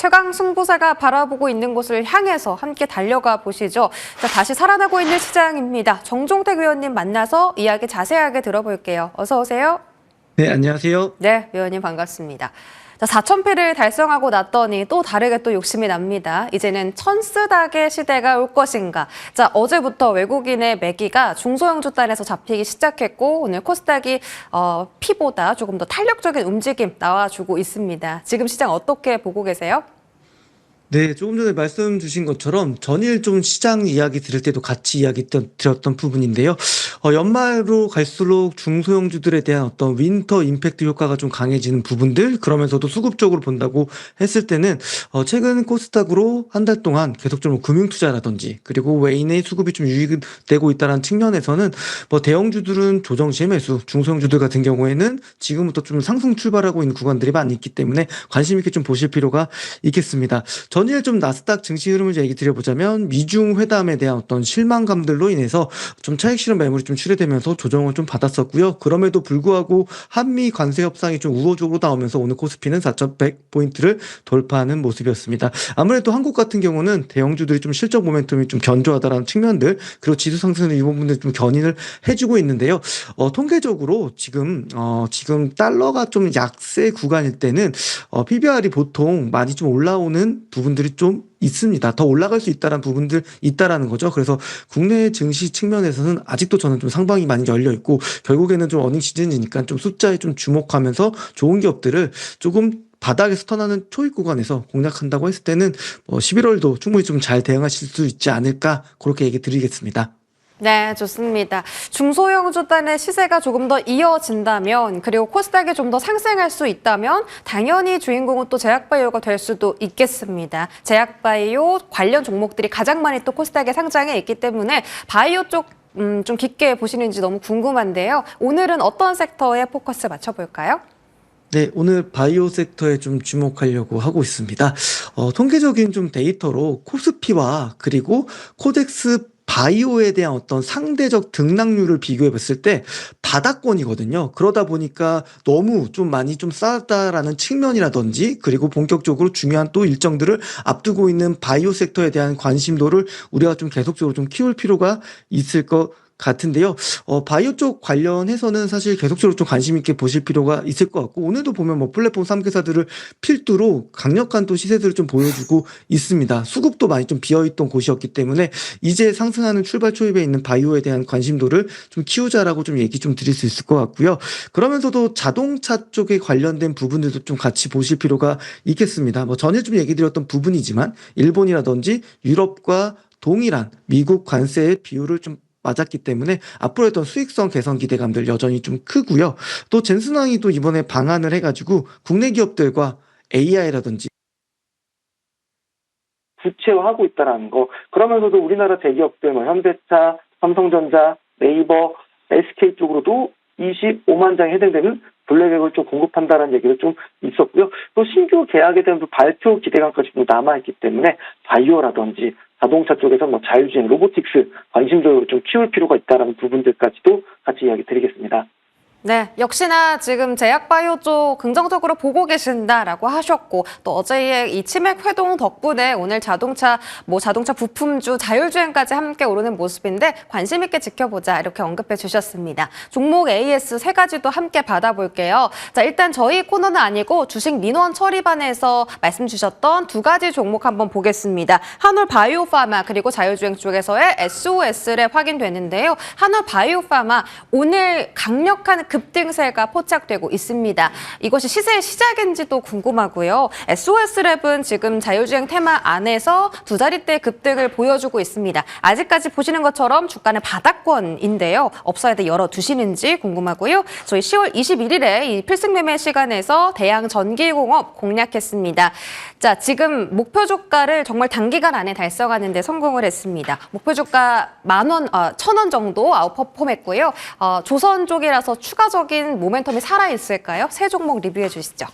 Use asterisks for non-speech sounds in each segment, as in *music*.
최강 승부사가 바라보고 있는 곳을 향해서 함께 달려가 보시죠. 자, 다시 살아나고 있는 시장입니다. 정종택 의원님 만나서 이야기 자세하게 들어볼게요. 어서 오세요. 네, 안녕하세요. 네, 의원님 반갑습니다. 자, 4,000패를 달성하고 났더니 또 다르게 또 욕심이 납니다. 이제는 천스닥의 시대가 올 것인가. 자, 어제부터 외국인의 매기가 중소형주단에서 잡히기 시작했고 오늘 코스닥이 어, 피보다 조금 더 탄력적인 움직임 나와주고 있습니다. 지금 시장 어떻게 보고 계세요? 네, 조금 전에 말씀 주신 것처럼 전일 좀 시장 이야기 들을 때도 같이 이야기 던- 드렸던 부분인데요. 어, 연말로 갈수록 중소형주들에 대한 어떤 윈터 임팩트 효과가 좀 강해지는 부분들, 그러면서도 수급적으로 본다고 했을 때는 어, 최근 코스닥으로 한 달 동안 계속적으로 금융 투자라든지 그리고 외인의 수급이 좀 유입되고 있다는 측면에서는 뭐 대형주들은 조정 시 매수, 중소형주들 같은 경우에는 지금부터 좀 상승 출발하고 있는 구간들이 많이 있기 때문에 관심 있게 좀 보실 필요가 있겠습니다. 전일 좀 나스닥 증시 흐름을 얘기 드려보자면 미중 회담에 대한 어떤 실망감들로 인해서 좀 차익 실현 매물이 좀 출회되면서 조정을 좀 받았었고요. 그럼에도 불구하고 한미 관세 협상이 좀 우호적으로 나오면서 오늘 코스피는 4,100포인트를 돌파하는 모습이었습니다. 아무래도 한국 같은 경우는 대형주들이 좀 실적 모멘텀이 좀 견조하다라는 측면들 그리고 지수 상승은 이 부분들 좀 견인을 해주고 있는데요. 어, 통계적으로 지금 어, 지금 달러가 좀 약세 구간일 때는 어, PBR이 보통 많이 좀 올라오는 부분 들이 좀 있습니다. 더 올라갈 수 있다는 부분들 있다라는 거죠. 그래서 국내 증시 측면에서는 아직도 저는 좀 상방이 많이 열려 있고 결국에는 좀 어닝 시즌이니까 좀 숫자에 좀 주목하면서 좋은 기업들을 조금 바닥에서 턴하는 초입 구간에서 공략한다고 했을 때는 뭐 11월도 충분히 좀 잘 대응하실 수 있지 않을까 그렇게 얘기 드리겠습니다. 네, 좋습니다. 중소형 주단의 시세가 조금 더 이어진다면 그리고 코스닥이 좀 더 상승할 수 있다면 당연히 주인공은 또 제약바이오가 될 수도 있겠습니다. 제약바이오 관련 종목들이 가장 많이 또 코스닥에 상장해 있기 때문에 바이오 쪽 음, 좀 깊게 보시는지 너무 궁금한데요. 오늘은 어떤 섹터에 포커스 맞춰볼까요? 네, 오늘 바이오 섹터에 좀 주목하려고 하고 있습니다. 어, 통계적인 좀 데이터로 코스피와 그리고 코덱스 바이오에 대한 어떤 상대적 등락률을 비교해 봤을 때 바닥권이거든요. 그러다 보니까 너무 좀 많이 좀 싸다라는 측면이라든지 그리고 본격적으로 중요한 또 일정들을 앞두고 있는 바이오 섹터에 대한 관심도를 우리가 좀 계속적으로 좀 키울 필요가 있을 것 같은데요. 어, 바이오 쪽 관련해서는 사실 계속적으로 좀 관심 있게 보실 필요가 있을 것 같고, 오늘도 보면 뭐 플랫폼 3개사들을 필두로 강력한 또 시세들을 좀 보여주고 있습니다. 수급도 많이 좀 비어있던 곳이었기 때문에 이제 상승하는 출발 초입에 있는 바이오에 대한 관심도를 좀 키우자라고 좀 얘기 좀 드릴 수 있을 것 같고요. 그러면서도 자동차 쪽에 관련된 부분들도 좀 같이 보실 필요가 있겠습니다. 뭐 전에 좀 얘기 드렸던 부분이지만 일본이라든지 유럽과 동일한 미국 관세의 비율을 좀 맞았기 때문에 앞으로 했던 수익성 개선 기대감들 여전히 좀 크고요. 또 젠슨왕이 또 이번에 방안을 해가지고 국내 기업들과 AI라든지 구체화하고 있다라는 거. 그러면서도 우리나라 대기업들, 뭐 현대차, 삼성전자, 네이버, SK 쪽으로도 25만 장에 해당되는 블랙액을 좀 공급한다는 얘기도 좀 있었고요. 또 신규 계약에 대한 또 발표 기대감까지 도 남아있기 때문에 바이오라든지 자동차 쪽에서 뭐 자율주행, 로보틱스 관심도 좀 키울 필요가 있다는 부분들까지도 같이 이야기 드리겠습니다. 네, 역시나 지금 제약바이오 쪽 긍정적으로 보고 계신다라고 하셨고 또 어제의 이 치맥 회동 덕분에 오늘 자동차 뭐 자동차 부품주 자율주행까지 함께 오르는 모습인데 관심 있게 지켜보자 이렇게 언급해 주셨습니다. 종목 AS 세 가지도 함께 받아볼게요. 자, 일단 저희 코너는 아니고 주식 민원 처리반에서 말씀 주셨던 두 가지 종목 한번 보겠습니다. 한올 바이오파마 그리고 자율주행 쪽에서의 SOS를 확인되는데요. 한올 바이오파마 오늘 강력한 급등세가 포착되고 있습니다. 이것이 시세의 시작인지도 궁금하고요. SOS랩은 지금 자율주행 테마 안에서 두 자릿대 급등을 보여주고 있습니다. 아직까지 보시는 것처럼 주가는 바닥권인데요. 업사이드 열어두시는지 궁금하고요. 저희 10월 21일에 이 필승 매매 시간에서 대양 전기공업 공략했습니다. 자, 지금 목표 주가를 정말 단기간 안에 달성하는데 성공을 했습니다. 목표 주가 만 원, 어, 천원 정도 아웃퍼폼했고요. 어, 조선 쪽이라서 추가 적인 모멘텀이 살아 있을까요? 세 종목 리뷰해 주시죠.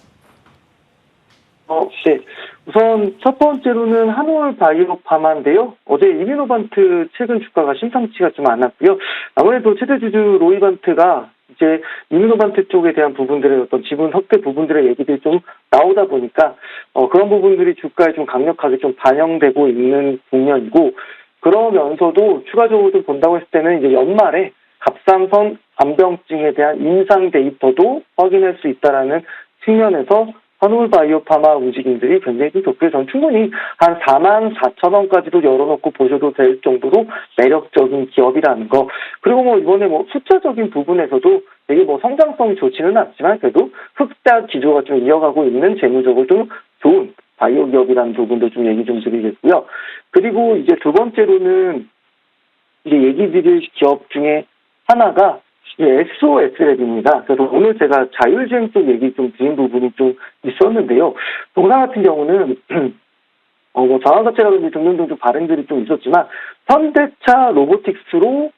어, 네. 우선 첫 번째로는 한올 바이오 파마인데요. 어제 이미노반트 최근 주가가 심상치가 좀 않았고요. 아무래도 최대 주주 로이반트가 이제 유니노반트 쪽에 대한 부분들의 어떤 지분 확대 부분들의 얘기들이 좀 나오다 보니까 어, 그런 부분들이 주가에 좀 강력하게 좀 반영되고 있는 국면이고 그러면서도 추가적으로 좀 본다고 했을 때는 이제 연말에 갑상선 암병증에 대한 임상 데이터도 확인할 수 있다라는 측면에서 한올 바이오 파마 움직임들이 굉장히 좀 좋고요. 저는 충분히 한 4만 4천 원까지도 열어놓고 보셔도 될 정도로 매력적인 기업이라는 거. 그리고 뭐 이번에 뭐 숫자적인 부분에서도 되게 뭐 성장성이 좋지는 않지만 그래도 흑자 기조가 좀 이어가고 있는 재무적으로 좀 좋은 바이오 기업이라는 부분도 좀 얘기 좀 드리겠고요. 그리고 이제 두 번째로는 이제 얘기 드릴 기업 중에 하나가 SOS랩입니다. 그래서 오늘 제가 자율주행 쪽 얘기 좀 드린 부분이 좀 있었는데요. 동사 같은 경우는 *clears throat* 어, 뭐 자원사채라든지 등등등 좀 발행들이 좀 있었지만 현대차 로보틱스로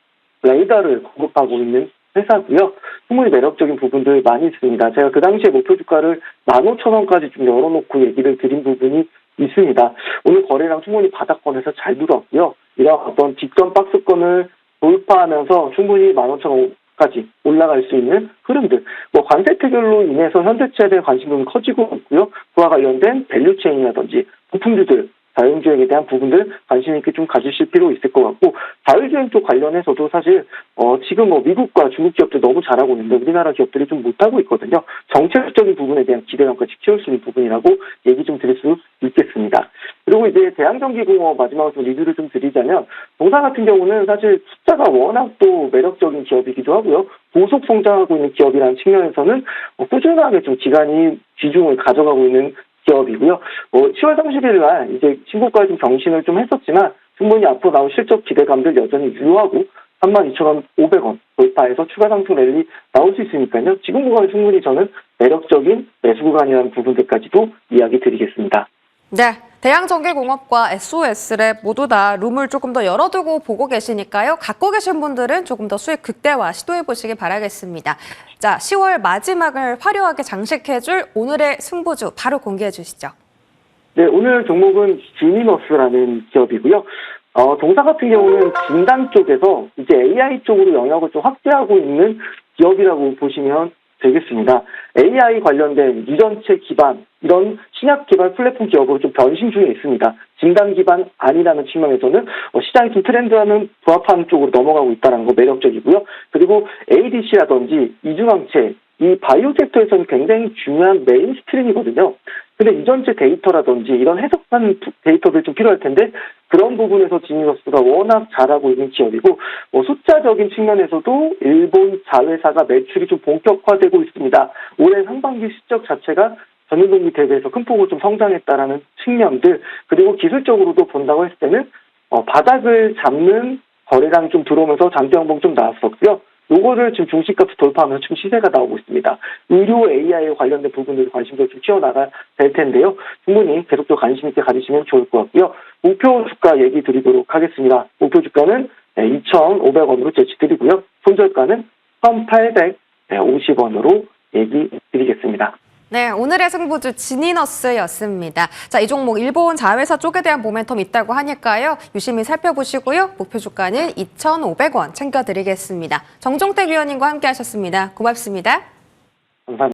레이더를 공급하고 있는 회사고요. 충분히 매력적인 부분들 많이 있습니다. 제가 그 당시에 목표 주가를 15,000원까지 좀 열어놓고 얘기를 드린 부분이 있습니다. 오늘 거래량 충분히 바닥권에서 잘 들어왔고요. 이런 어떤 직전 박스권을 돌파하면서 충분히 15,000원까지 올라갈 수 있는 흐름들. 뭐 관세 태결로 인해서 현대차에 대한 관심은 커지고 있고요. 그와 관련된 밸류체인이라든지 부품주들 자율주행에 대한 부분들 관심 있게 좀 가지실 필요 있을 것 같고 자율주행 쪽 관련해서도 사실 어 지금 뭐 미국과 중국 기업들 너무 잘하고 있는데 우리나라 기업들이 좀 못하고 있거든요. 정책적인 부분에 대한 기대감까지 키울 수 있는 부분이라고 얘기 좀 드릴 수 있겠습니다. 그리고 이제 대한전기공업 마지막으로 좀 리뷰를 좀 드리자면 동사 같은 경우는 사실 숫자가 워낙 또 매력적인 기업이기도 하고요. 고속 성장하고 있는 기업이라는 측면에서는 어, 꾸준하게 좀 기간이 비중을 가져가고 있는 기업이고요. 뭐 10월 30일 날 이제 신고가에 좀 경신을 좀 했었지만 충분히 앞으로 나올 실적 기대감들 여전히 유효하고 32,500원 돌파해서 추가 상승 랠리 나올 수 있으니까요. 지금 구간이 충분히 저는 매력적인 매수 구간이라는 부분들까지도 이야기 드리겠습니다. 네. 대양전기공업과 SOS랩 모두 다 룸을 조금 더 열어두고 보고 계시니까요. 갖고 계신 분들은 조금 더 수익 극대화 시도해 보시기 바라겠습니다. 자, 10월 마지막을 화려하게 장식해줄 오늘의 승부주 바로 공개해 주시죠. 네, 오늘 종목은 지니너스라는 기업이고요. 어, 동사 같은 경우는 진단 쪽에서 이제 AI 쪽으로 영역을 좀 확대하고 있는 기업이라고 보시면 되겠습니다. AI 관련된 유전체 기반 이런 신약 개발 플랫폼 기업으로 좀 변신 중에 있습니다. 진단 기반 아니라는 측면에서는 어, 시장의 좀 트렌드와는 부합하는 쪽으로 넘어가고 있다는 거 매력적이고요. 그리고 ADC라든지 이중항체 이 바이오 섹터에서는 굉장히 중요한 메인스트림이거든요. 근데 유전체 데이터라든지 이런 투- 데이터들 좀 필요할 텐데 그런 부분에서 지니너스가 워낙 잘하고 있는 기업이고 뭐 숫자적인 측면에서도 일본 자회사가 매출이 좀 본격화되고 있습니다. 올해 상반기 실적 자체가 전년 동기 대비해서 큰 폭으로 좀 성장했다라는 측면들 그리고 기술적으로도 본다고 했을 때는 어, 바닥을 잡는 거래량이 좀 들어오면서 장대 항봉 좀 나왔었고요. 요거를 지금 중시값을 돌파하면서 지금 시세가 나오고 있습니다. 의료 AI에 관련된 부분들 관심도 좀 키워나가야 될 텐데요. 충분히 계속 또 관심 있게 가지시면 좋을 것 같고요. 목표 주가 얘기 드리도록 하겠습니다. 목표 주가는 2,500원으로 제치드리고요. 손절가는 1,850원으로 얘기 드리겠습니다. 네, 오늘의 승부주 지니너스였습니다. 자, 이 종목 일본 자회사 쪽에 대한 모멘텀 있다고 하니까요. 유심히 살펴보시고요. 목표 주가는 2,500원 챙겨드리겠습니다. 정종택 위원님과 함께 하셨습니다. 고맙습니다. 감사합니다.